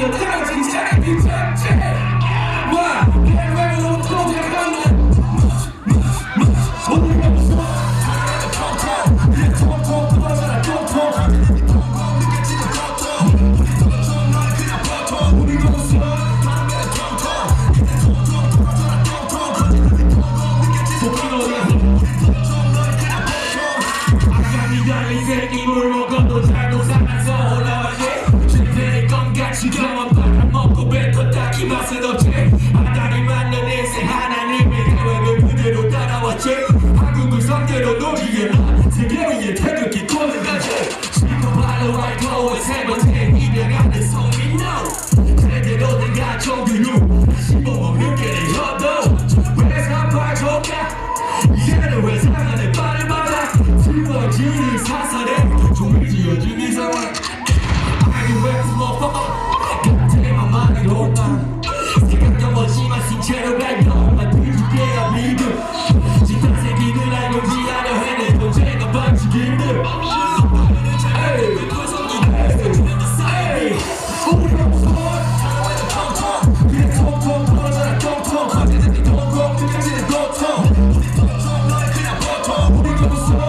여자가 지금 가슴없지 아다리 맞는 인생 하나님의 계획을 그대로 따라왔지. 한국을 상대로 놀이에 세계 위에 태극기 꽂는 거지. 지금 바로 활동을 세 번째 이겨가는 소민노 제대로 된 가족들 후 다시 모험을 깨려도 왜 사파 좋게 이제는 왜 사랑을 빠른 바닥 지워지는 사설에 종이 지어진 이 상황. 만지기를 우리 무슨